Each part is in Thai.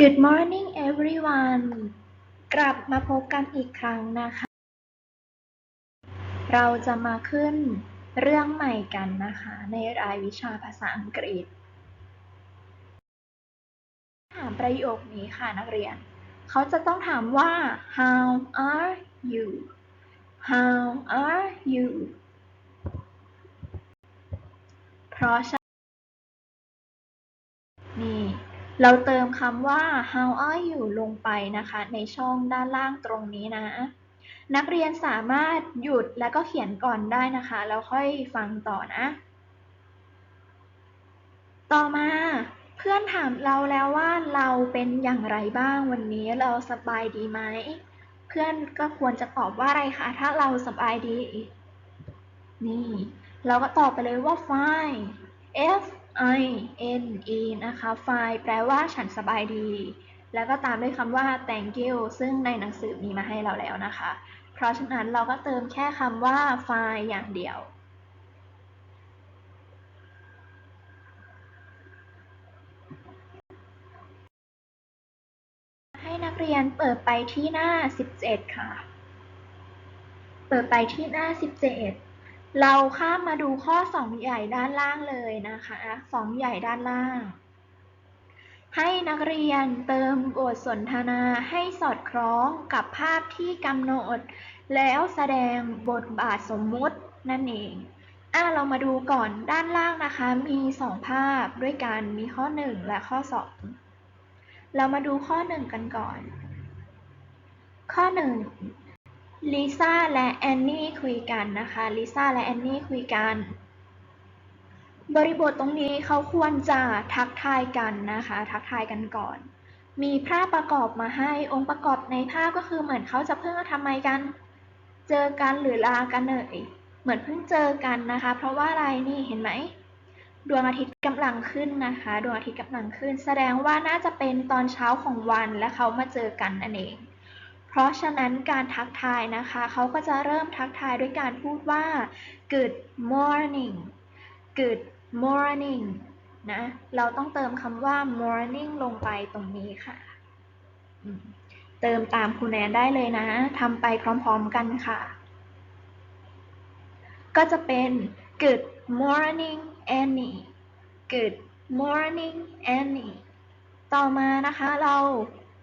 Good morning everyone กลับมาพบกันอีกครั้งนะคะ เราจะมาขึ้นเรื่องใหม่กันนะคะ ในรายวิชาภาษาอังกฤษ ถามประโยคนี้ค่ะนักเรียน เขาจะต้องถามว่า how are you how are you เพราะ เราเติมคำว่า how are you ลงไปนะคะ ในช่องด้านล่างตรงนี้นะ นักเรียนสามารถหยุดแล้วก็เขียนก่อนได้นะคะ แล้วค่อยฟังต่อนะ ต่อมาเพื่อนถามเราแล้วว่าเราเป็นอย่างไรบ้างวันนี้เราสบายดีไหม เพื่อนก็ควรจะตอบว่าอะไรคะ ถ้าเราสบายดี นี่ เราก็ตอบไปเลยว่า fine F I N E นะคะ fine แปลว่าฉันสบายดี แล้วก็ตามด้วยคำว่า thank you ซึ่งในหนังสือมีมาให้เราแล้วนะคะ เพราะฉะนั้นเราก็เติมแค่คำว่า fine อย่างเดียวให้นักเรียนเปิดไปที่หน้า 17 ค่ะ เปิดไปที่หน้า 17 เราข้ามมาดูข้อ 2 ใหญ่ด้านล่างเลยนะคะ 2 ใหญ่ด้านล่าง ให้นักเรียนเติมบทสนทนาให้สอดคล้องกับภาพที่กำหนด แล้วแสดงบทบาทสมมุตินั่นเองอะเรามาดูก่อนด้านล่างนะคะ มี 2 ภาพด้วยกัน มีข้อ 1 และข้อ 2 เรามาดูข้อ 1 กันก่อน ข้อ 1 ลิซ่าและแอนนี่คุยกันนะคะ ลิซ่าและแอนนี่คุยกัน บริบทตรงนี้เขาควรจะทักทายกันนะคะ ทักทายกันก่อน มีภาพประกอบมาให้ องค์ประกอบในภาพก็คือเหมือนเขาจะเพิ่งทำไมกัน เจอกันหรือลากันเอ่ย เหมือนเพิ่งเจอกันนะคะ เพราะว่าอะไรนี่เห็นไหม ดวงอาทิตย์กำลังขึ้นนะคะ ดวงอาทิตย์กำลังขึ้น แสดงว่าน่าจะเป็นตอนเช้าของวันและเขามาเจอกันนั่นเอง เพราะฉะนั้นการทักทายนะคะ เขาก็จะเริ่มทักทายด้วยการพูดว่า good morning good morning นะ เราต้องเติมคำว่า morning ลงไปตรงนี้ค่ะ เติมตามครูแนนได้เลยนะ ทำไปพร้อมๆกันค่ะ ก็จะเป็น good morning Annie good morning Annie ต่อมานะคะเรา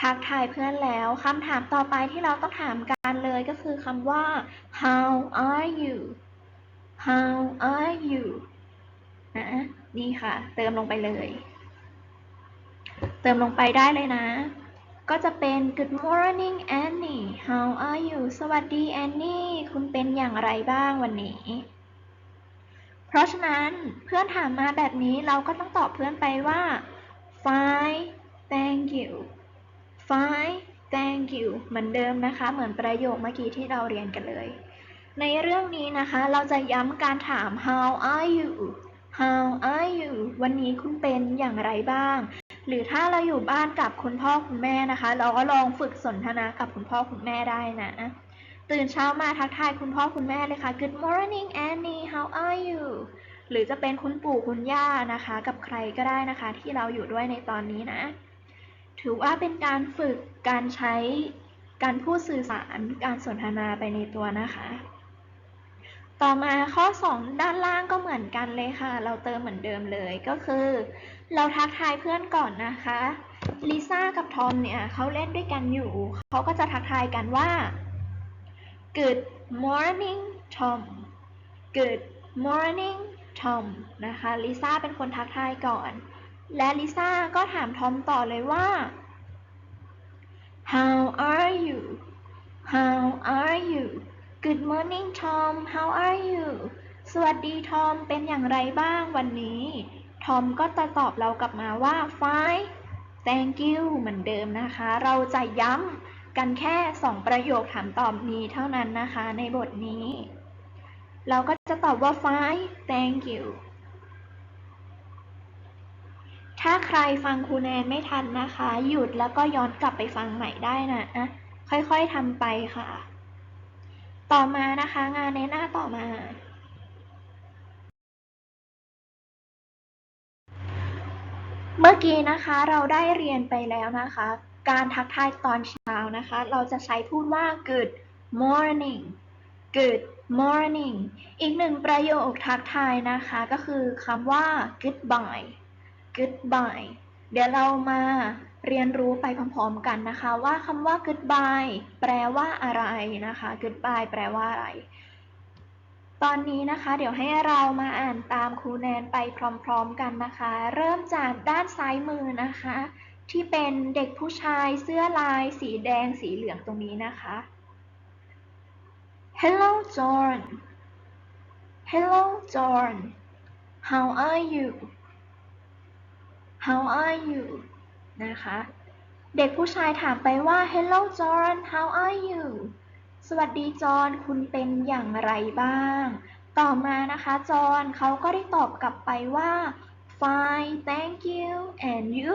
ทักทายเพื่อนแล้วคำถามต่อไปที่เราต้องถามกันเลยก็คือคำว่า how are you how are you นะนี่ค่ะ เติมลงไปเลย เติมลงไปได้เลยนะ ก็จะเป็น good morning Annie how are you สวัสดี Annie คุณเป็นอย่างไรบ้างวันนี้ เพราะฉะนั้นเพื่อนถามมาแบบนี้เราก็ต้องตอบเพื่อนไปว่า fine thank you fine thank you เหมือนเดิมนะคะ เหมือนประโยคเมื่อกี้ที่เราเรียนกันเลย ในเรื่องนี้นะคะ เราจะย้ำการถาม how are you how are you วันนี้คุณเป็นอย่างไรบ้าง หรือถ้าเราอยู่บ้านกับคุณพ่อคุณแม่นะคะ เราก็ลองฝึกสนทนากับคุณพ่อคุณแม่ได้นะตื่นเช้ามาทักทายคุณพ่อคุณแม่เลยค่ะ Good morning Annie how are you หรือจะเป็นคุณปู่คุณย่านะคะ กับใครก็ได้นะคะ ที่เราอยู่ด้วยในตอนนี้นะ ถือว่าเป็นการฝึกการใช้การพูดสื่อสารการสนทนาไปในตัวนะคะ ต่อมาข้อ 2 ด้านล่างก็เหมือนกันเลยค่ะ เราเติมเหมือนเดิมเลยก็คือ เราทักทายเพื่อนก่อนนะคะลิซ่ากับทอมเนี่ยเขาเล่นด้วยกันอยู่ เขาก็จะทักทายกันว่า Good morning Tom Good morning Tom นะคะลิซ่าเป็นคนทักทายก่อน และลิซ่าก็ถามทอมต่อเลยว่า How are you How are you Good morning Tom How are you สวัสดีทอมเป็นอย่างไรบ้างวันนี้ ทอมก็จะตอบเรากลับมาว่า fine thank you เหมือนเดิมนะคะ เราจะย้ำกันแค่ 2 ประโยคถามตอบนี้เท่านั้นนะคะในบทนี้ เราก็จะตอบว่า fine thank you ถ้าใครฟังครูแนนไม่ทันนะคะ หยุดแล้วก็ย้อนกลับไปฟังใหม่ได้นะ ค่อยๆทำไปค่ะ ต่อมานะคะงานในหน้าต่อมา เมื่อกี้นะคะเราได้เรียนไปแล้วนะคะ การทักทายตอนเช้านะคะ เราจะใช้พูดว่า good morning good morning อีกหนึ่งประโยคทักทายนะคะ ก็คือคำว่า goodbye goodbye เดี๋ยวเรามาเรียนรู้ไปพร้อมๆกันนะคะ ว่าคำว่า goodbye แปลว่าอะไรนะคะ goodbye แปลว่าอะไร ตอนนี้นะคะ เดี๋ยวให้เรามาอ่านตามครูแนนไปพร้อมๆกันนะคะ เริ่มจากด้านซ้ายมือนะคะ ที่เป็นเด็กผู้ชายเสื้อลายสีแดงสีเหลืองตรงนี้นะคะ Hello John Hello John How are you How are you นะคะ เด็กผู้ชายถามไปว่า Hello John How are you สวัสดีจอห์นคุณเป็นอย่างไรบ้าง ต่อมานะคะ จอห์นเขาก็ได้ตอบกลับไปว่า fine thank you and you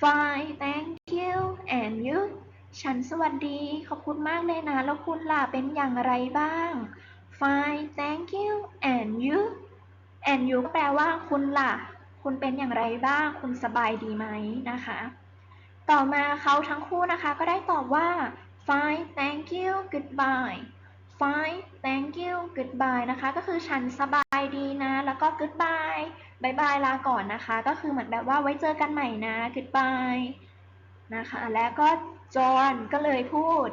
fine thank you and you ฉันสวัสดีขอบคุณมากเลยนะ แล้วคุณล่ะเป็นอย่างไรบ้าง fine thank you and you and you แปลว่าคุณล่ะ คุณเป็นอย่างไรบ้าง คุณสบายดีไหมนะคะ ต่อมาเขาทั้งคู่นะคะก็ได้ตอบว่า fine thank you goodbye fine thank you goodbye นะคะ ก็คือฉันสบายดีนะ แล้วก็ goodbye บายบายลาก่อนนะคะ ก็คือเหมือนแบบว่าไว้เจอกันใหม่นะ goodbye นะคะ แล้วก็จอห์นก็เลยพูด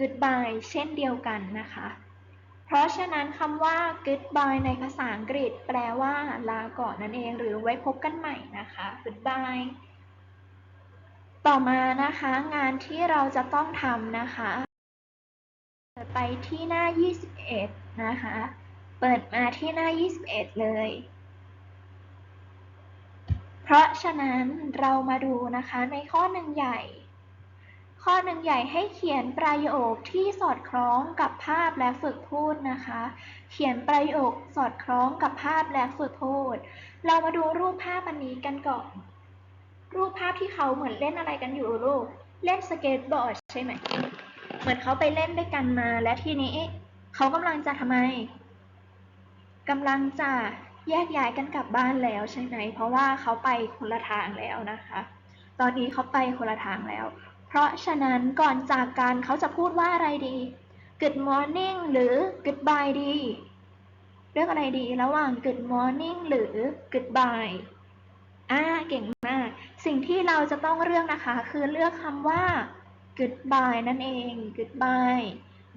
goodbye เช่นเดียวกันนะคะ เพราะฉะนั้นคำว่า goodbye ในภาษาอังกฤษ แปลว่า ลาก่อนนั่นเอง หรือไว้พบกันใหม่นะคะ goodbye ต่อมานะคะ งานที่เราจะต้องทำนะคะเปิดไปที่หน้า 21 นะคะ เปิดมาที่หน้า 21 เลย เพราะฉะนั้นเรามาดูนะคะในข้อหนึ่งใหญ่ ข้อหนึ่งใหญ่ให้เขียนประโยคที่สอดคล้องกับภาพและฝึกพูดนะคะ เขียนประโยคสอดคล้องกับภาพและฝึกพูด เรามาดูรูปภาพอันนี้กันก่อน รูปภาพที่เขาเหมือนเล่นอะไรกันอยู่ลูก เล่นสเก็ตบอร์ดใช่ไหม เหมือนเขาไปเล่นด้วยกันมาและทีนี้เขากำลังจะทำไมกำลังจะแยกย้ายกันกลับบ้านแล้วใช่ไหม เพราะว่าเขาไปคนละทางแล้วนะคะ ตอนนี้เขาไปคนละทางแล้ว เพราะฉะนั้นก่อนจากกันเขาจะพูดว่าอะไรดี Good morning หรือ Goodbye ดี เลือกอะไรดีระหว่าง Good morning หรือ Goodbye อ่าเก่งมาก สิ่งที่เราจะต้องเลือกนะคะ คือเลือกคำว่า goodbye นั่นเอง goodbye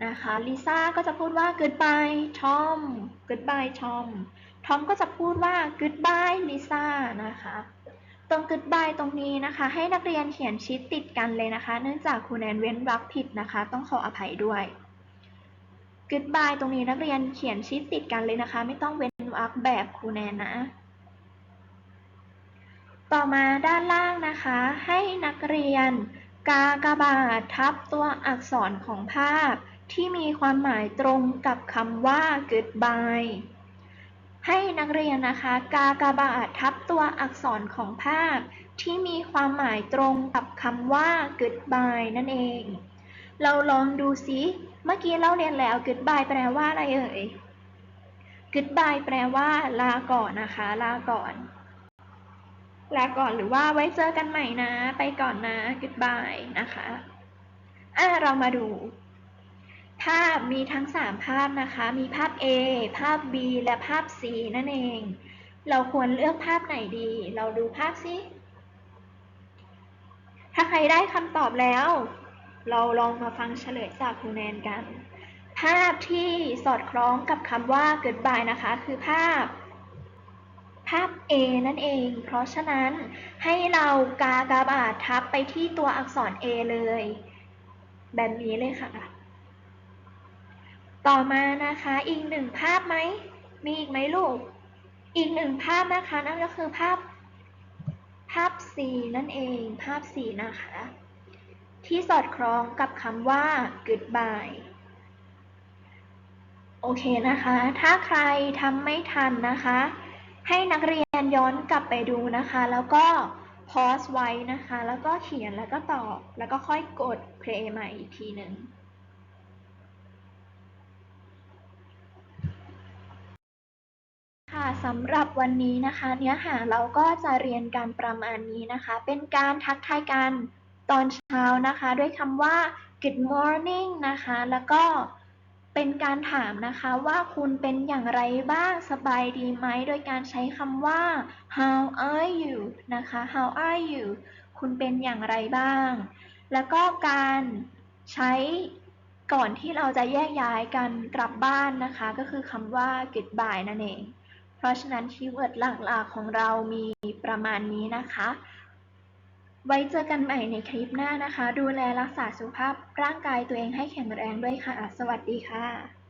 นะคะลิซ่าก็จะพูดว่า goodbye Tom goodbye Tom Tom ก็จะพูดว่า goodbye ลิซ่านะคะ ตรง goodbye ตรงนี้นะคะ ให้นักเรียนเขียนชิดติดกันเลยนะคะ เนื่องจากครูแนนเว้นวรรคผิดนะคะ ต้องขออภัยด้วย goodbye ตรงนี้นักเรียนเขียนชิดติดกันเลยนะคะ ไม่ต้องเว้นวรรคแบบครูแนนนะ ต่อมาด้านล่างนะคะ ให้นักเรียน กากบาททับตัวอักษรของภาพ ที่มีความหมายตรงกับคำว่า goodbye ให้นักเรียนนะคะ กากบาททับตัวอักษรของภาพ ที่มีความหมายตรงกับคำว่า goodbye นั่นเอง เราลองดูซิ เมื่อกี้เราเรียนแล้ว goodbye แปลว่าอะไรเอ่ย goodbye แปลว่า ลาก่อนนะคะ ลาก่อน ลาก่อนหรือว่าไว้เจอกันใหม่นะ ไปก่อนนะ goodbye นะคะ อะ เรามาดู ภาพมีทั้ง 3 ภาพนะคะ มีภาพ A ภาพ B และภาพ C นั่นเอง เราควรเลือกภาพไหนดี เราดูภาพสิถ้าใครได้คำตอบแล้ว เราลองมาฟังเฉลยจากครูแนนกัน ภาพที่สอดคล้องกับคำว่า goodbye นะคะ คือภาพ ภาพ A นั่นเอง เพราะฉะนั้นให้เรากากบาททับไปที่ตัวอักษร A เลย แบบนี้เลยค่ะ ต่อมานะคะอีกหนึ่งภาพไหม มีอีกไหมลูก อีกหนึ่งภาพนะคะนั่นก็คือภาพ ภาพ C นั่นเอง ภาพ C นะคะ ที่สอดคล้องกับคำว่า goodbye โอเคนะคะ ถ้าใครทำไม่ทันนะคะ ให้นักเรียนย้อนกลับไปดูนะคะ แล้วก็พอสไว้นะคะ แล้วก็เขียนแล้วก็ตอบ แล้วก็ค่อยกด play ใหม่อีกทีหนึ่ง ค่ะสำหรับวันนี้นะคะ เนื้อหาเราก็จะเรียนกันประมาณนี้นะคะ เป็นการทักทายกันตอนเช้านะคะ ด้วยคำว่า good morning นะคะ แล้วก็เป็นการถามนะคะว่าคุณเป็นอย่างไรบ้างสบายดีไหม โดยการใช้คำว่า how are you นะคะ how are you คุณเป็นอย่างไรบ้าง แล้วก็การใช้ก่อนที่เราจะแยกย้ายกันกลับบ้านนะคะ ก็คือคำว่า goodbye นั่นเอง ราะฉะนั้นคีย์เวิร์ดหลักๆของเรามีประมาณนี้นะคะ ไว้เจอกันใหม่ในคลิปหน้านะคะ ดูแลรักษาสุขภาพร่างกายตัวเองให้แข็งแรงด้วยค่ะ สวัสดีค่ะ